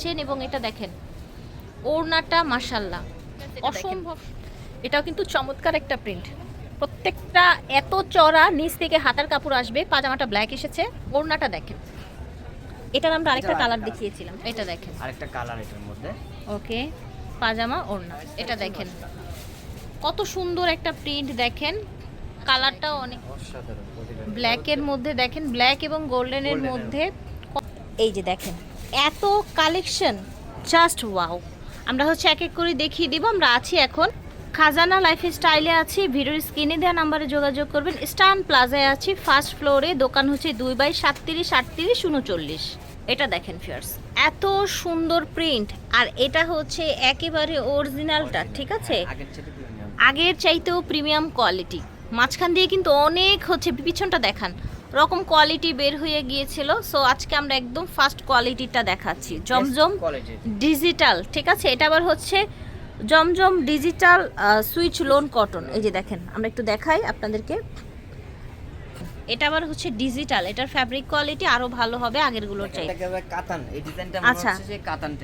যাচ্ছেন এবং এটা দেখেন। ওড়নাটা মাসাল্লাহ অসম্ভব। এটাও কিন্তু চমৎকার একটা প্রিন্ট। প্রত্যেকটা এত চড়া নিচ থেকে হাতার কাপড় আসবে পাজামাটা ব্ল্যাক এসেছে। ওড়নাটা দেখেন। এটার আমরা আরেকটা কালার দেখিয়েছিলাম। এটা দেখেন। আরেকটা কালার এটার মধ্যে। ওকে পাজামা ওড়না। এটা দেখেন। কত সুন্দর একটা প্রিন্ট দেখেন। কালারটাও অনেক ব্ল্যাকের মধ্যে দেখেন। ব্ল্যাক এবং গোল্ডেনের এর মধ্যে। এই যে দেখেন। এত কালেকশন জাস্ট ওয়াও আমরা হচ্ছে এক এক করে দেখিয়ে দিব আমরা আছি এখন খাজানা লাইফ স্টাইলে আছি ভিডিওর স্ক্রিনে দেওয়া নাম্বারে যোগাযোগ করবেন। স্টান প্লাজায় আছি ফার্স্ট ফ্লোরে দোকান হচ্ছে দুই বাই সাতত্রিশ আটত্রিশ উনচল্লিশ। এটা দেখেন ফিয়ার্স এত সুন্দর প্রিন্ট আর এটা হচ্ছে একেবারে অরিজিনালটা ঠিক আছে? আগের আগের চাইতেও প্রিমিয়াম কোয়ালিটি মাঝখান দিয়ে কিন্তু অনেক হচ্ছে পিছনটা দেখান। রকম কোয়ালিটি বের হয়ে গিয়েছিল সো আজকে আমরা একদম ফার্স্ট কোয়ালিটিটা দেখাচ্ছি। জমজম ডিজিটাল ঠিক আছে? এটা আবার হচ্ছে জমজম ডিজিটাল সুইচ লোন কটন এই যে দেখেন আমরা একটু দেখাই আপনাদেরকে। এটা আবার হচ্ছে ডিজিটাল এটার ফ্যাব্রিক কোয়ালিটি আরও ভালো হবে আগেরগুলোর চাইতে। এটাকে আবার কাতান এই ডিজাইনটা আচ্ছা।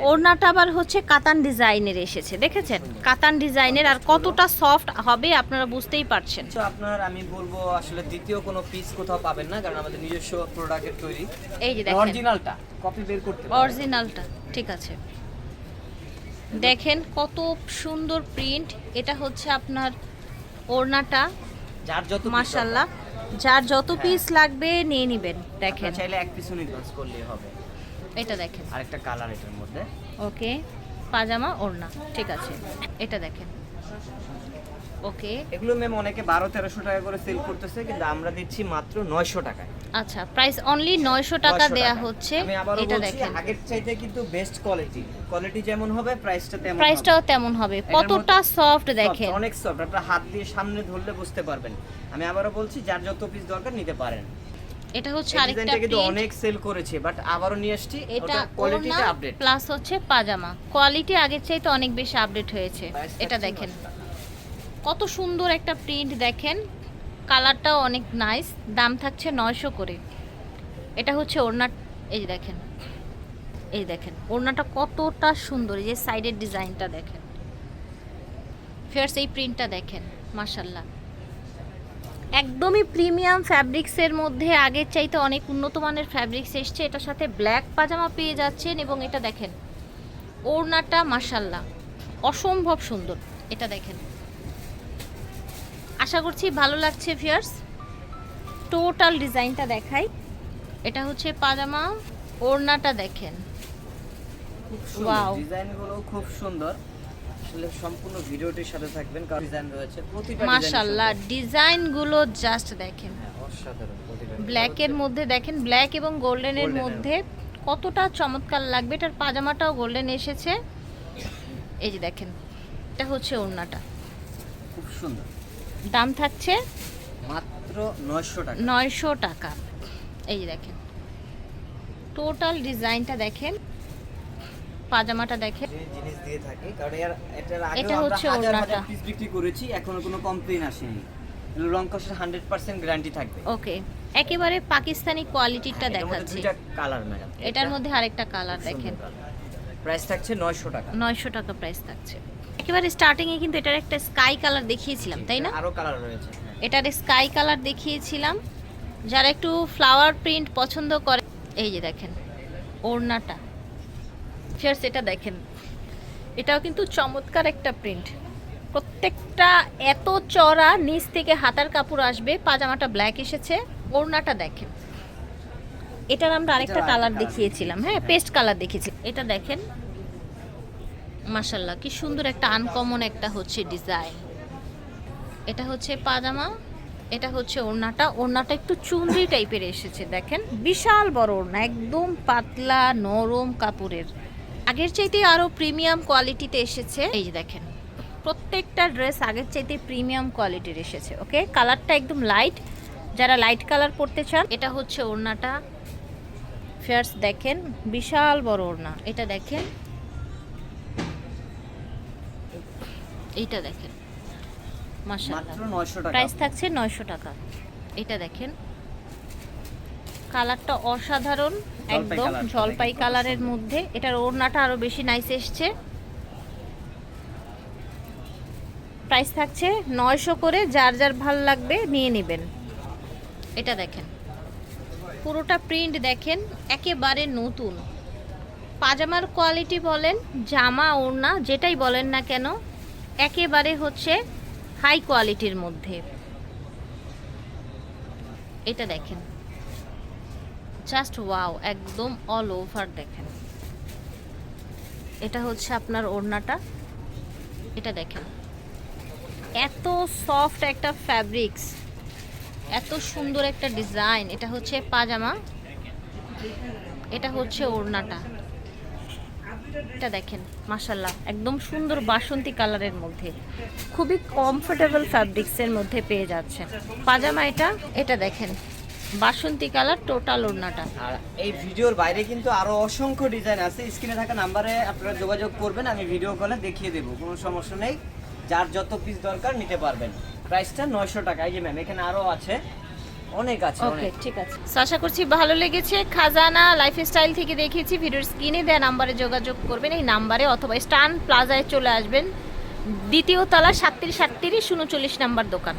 ওড়নাটা আবার হচ্ছে কাতান ডিজাইনের এসেছে দেখেছেন? কাতান ডিজাইনের আর কতটা সফট হবে আপনারা বুঝতেই পারছেন। তো আপনার আমি বলব আসলে দ্বিতীয় কোনো পিস কোথাও পাবেন না কারণ আমাদের নিজস্ব প্রোডাক্টের তৈরি। এই যে দেখেন। অরিজিনালটা কপি বের করতে। অরিজিনালটা ঠিক আছে। দেখেন কত সুন্দর প্রিন্ট এটা হচ্ছে আপনার ওড়নাটা। যার যত মাশাল্লাহ যার যত হ্যাঁ। পিস লাগবে নিয়ে নেবেন দেখেন। চাইলে এক পিসও নির্বাচ করলেই হবে। এটা দেখেন। আরেকটা কালার এটার মধ্যে। ওকে পাজামা ওড়না ঠিক আছে। এটা দেখেন। ওকে এগুলো ম্যাম অনেকে বারো তেরোশো টাকা করে সেল করতেছে কিন্তু আমরা দিচ্ছি মাত্র নয়শো টাকায়। আচ্ছা প্রাইস অনলি নয়শো টাকা 900 দেয়া হচ্ছে। এটা দেখেন। আগের চাইতে কিন্তু বেস্ট কোয়ালিটি কোয়ালিটি যেমন হবে প্রাইসটা তেমন প্রাইসটাও তেমন হবে। কতটা সফট দেখেন। অনেক সফট আপনার হাত দিয়ে সামনে ধরলে বুঝতে পারবেন। আমি আবারও বলছি যার যত পিস দরকার নিতে পারেন। এটা হচ্ছে আরেকটা কিন্তু অনেক সেল করেছে বাট আবারও নিয়ে আসছি এটা কোয়ালিটিটা আপডেট প্লাস হচ্ছে পাজামা। কোয়ালিটি আগের চাইতে অনেক বেশি আপডেট হয়েছে। এটা দেখেন। কত সুন্দর একটা প্রিন্ট দেখেন। কালারটাও অনেক নাইস দাম থাকছে নয়শো করে। এটা হচ্ছে ওড়না এই দেখেন এই দেখেন, ওড়নাটা কতটা সুন্দর, এই যে সাইডের ডিজাইনটা দেখেন। ফেয়ার্স এই প্রিন্টটা দেখেন মাশাল্লাহ একদমই প্রিমিয়াম ফ্যাব্রিক্সের মধ্যে আগের চাইতে অনেক উন্নত মানের ফ্যাব্রিক্স এসছে। এটার সাথে ব্ল্যাক পাজামা পেয়ে যাচ্ছেন এবং এটা দেখেন, ওড়নাটা মাশাল্লাহ অসম্ভব সুন্দর। এটা দেখেন আশা করছি ভালো লাগছে ফিয়ার্স টোটাল ডিজাইনটা দেখাই। এটা হচ্ছে পাজামা ওড়নাটা দেখেন. ডিজাইনগুলো খুব সুন্দর। আসলে সম্পূর্ণ ভিডিওটির সাথে থাকবেন কারণ ডিজাইন রয়েছে প্রতিটা design ডিজাইনগুলো জাস্ট দেখেন। অসাধারণ ব্ল্যাকের মধ্যে দেখেন ব্ল্যাক এবং গোল্ডেনের মধ্যে কতটা চমৎকার লাগবে। এটার পাজামাটাও গোল্ডেন এসেছে। এই যে দেখেন এটা হচ্ছে ওড়নাটা। খুব সুন্দর। দাম থাকছে মাত্র নয়শো টাকা। নয়শো টাকা। এই যে দেখেন। টোটাল ডিজাইনটা দেখেন। পাজামাটা দেখেন। জিনিস দিয়ে থাকি কারণ এর এটার আগে এটা হচ্ছে ওড়নাটা। পিস বিক্রি করেছি এখনও কোনো কমপ্লেইন আসেনি। রং কষের হান্ড্রেড পার্সেন্ট গ্যারান্টি থাকবে। ওকে একেবারে পাকিস্তানি কোয়ালিটিটা দেখাচ্ছি। দুইটা কালার ম্যাডাম এটার মধ্যে আরেকটা কালার দেখেন। প্রাইস থাকছে নয়শো টাকা। নয়শো টাকা প্রাইস থাকছে। একেবারে স্টার্টিংয়ে কিন্তু এটার একটা স্কাই কালার দেখিয়েছিলাম তাই না? আরও কালার রয়েছে হ্যাঁ। এটার স্কাই কালার দেখিয়েছিলাম। যারা একটু ফ্লাওয়ার প্রিন্ট পছন্দ করে এই যে দেখেন ওড়নাটা। ফিয়ার্স এটা দেখেন এটাও কিন্তু চমৎকার একটা প্রিন্ট প্রত্যেকটা এত চড়া নিচ থেকে হাতার কাপড় আসবে পাজামাটা ব্ল্যাক এসেছে ওড়নাটা দেখেন। এটার আমরা আরেকটা কালার দেখিয়েছিলাম হ্যাঁ পেস্ট কালার দেখিয়েছি। এটা দেখেন মাশাল্লাহ কি সুন্দর একটা আনকমন একটা হচ্ছে ডিজাইন এটা হচ্ছে পাজামা, এটা হচ্ছে ওড়নাটা। ওড়নাটা একটু চুনরি টাইপের এসেছে, দেখেন। বিশাল বড় ওড়না, একদম পাতলা, নরম কাপড়ের। আগের চাইতে আরও প্রিমিয়াম কোয়ালিটিতে এসেছে। এই যে দেখেন, প্রত্যেকটা ড্রেস আগের চাইতে প্রিমিয়াম কোয়ালিটির এসেছে ওকে কালারটা একদম লাইট যারা লাইট কালার পরতে চান, এটা হচ্ছে ওড়নাটা। ফেয়ার্স দেখেন, বিশাল বড় ওড়না। এটা দেখেন এইটা দেখেন। মাশাআল্লাহ। প্রাইস থাকছে নয়শো টাকা। এটা দেখেন। কালারটা অসাধারণ একদম জলপাই কালারের মধ্যে। এটার ওড়নাটা আরও বেশি নাইস এসছে। প্রাইস থাকছে নয়শো করে। যার যার ভালো লাগবে নিয়ে নেবেন। এটা দেখেন। পুরোটা প্রিন্ট দেখেন একেবারে নতুন। পাজামার কোয়ালিটি বলেন জামা ওড়না যেটাই বলেন না কেন একেবারে হচ্ছে হাই কোয়ালিটির মধ্যে। এটা দেখেন। জাস্ট ওয়াও একদম অল ওভার দেখেন। এটা হচ্ছে আপনার ওড়নাটা। এটা দেখেন। এত সফট একটা ফ্যাব্রিক্স এত সুন্দর একটা ডিজাইন এটা হচ্ছে পাজামা। এটা হচ্ছে ওড়নাটা। এটা দেখেন মাশাল্লাহ একদম সুন্দর বাসন্তী কালারের মধ্যে। খুবই কমফোর্টেবল ফ্যাব্রিক্সের মধ্যে পেয়ে যাচ্ছে। পাজামা এটা এটা দেখেন, বাসন্তী কালার টোটাল ওড়নাটা। আর এই ভিডিওর বাইরে কিন্তু আরও অসংখ্য ডিজাইন আছে। স্ক্রিনে থাকা নাম্বারে আপনারা যোগাযোগ করবেন, আমি ভিডিও কলে দেখিয়ে দেবো। কোনো সমস্যা নেই, যার যত পিস দরকার নিতে পারবেন। প্রাইসটা নয়শো টাকা, এই যে ম্যাম এখানে আরও আছে। অনেক আছে ওকে অনেক। ঠিক আছে। আশা করছি ভালো লেগেছে। খাজানা লাইফস্টাইল থেকে দেখেছি ভিডিওর স্ক্রিনে দেওয়া নাম্বারে যোগাযোগ করবেন এই নাম্বারে অথবা স্টান প্লাজায় চলে আসবেন। দ্বিতীয় তলা সাতত্রিশ সাতত্রিশ উনচল্লিশ নাম্বার দোকান।